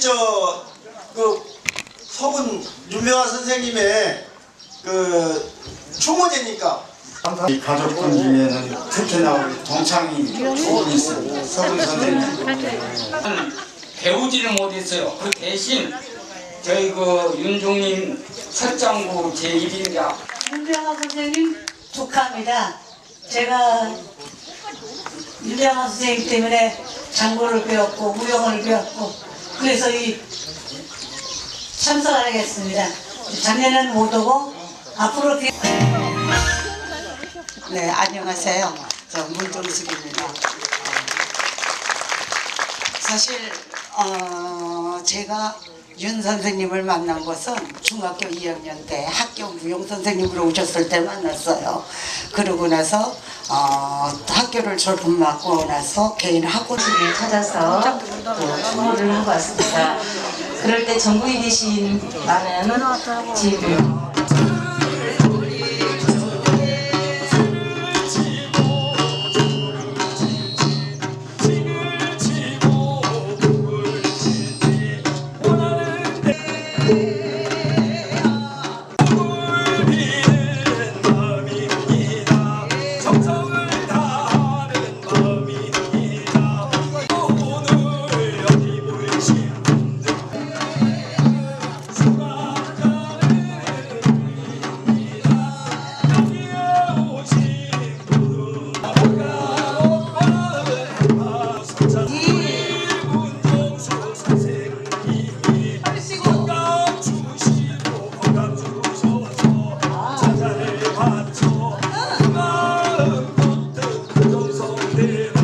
저 그 서군 유명한 선생님의 그 추모제니까 이 가족분 중에는 특히나 우리 동창이 좋은 있어요. 서훈 선생님. 배우지를 못했어요. 그 대신 저희 그 윤종인 설장부 제1인자 윤병아 선생님 축하합니다. 제가 윤병아 선생님 때문에 장구를 배웠고 무용을 배웠고 그래서 이 참석을 하겠습니다. 작년에는 못 오고 앞으로 기- 네, 안녕하세요. 저 문종숙입니다. 어, 사실 어, 제가 윤 선생님을 만난 것은 중학교 2학년 때 학교 무용 선생님으로 오셨을 때 만났어요. 그러고 나서 어, 학교를 졸업하고 나서 개인 학원을 를 찾아서 또 추모를 하고 왔습니다. 그럴 때 전국에 계신 많은 지금 Grande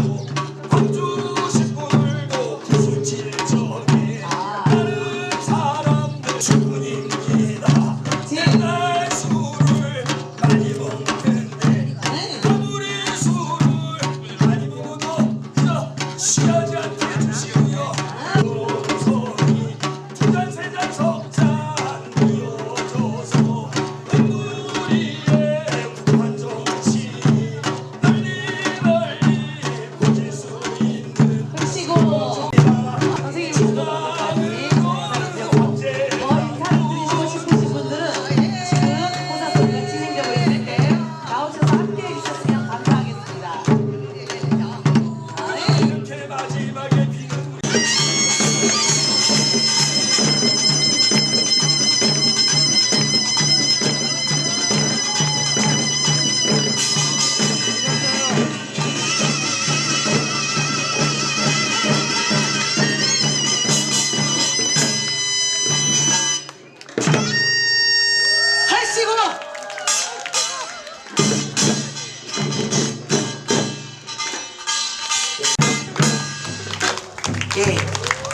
예.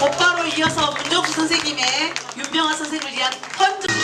곧바로 이어서 문정수 선생님의 윤명아 선생님을 위한 헌정.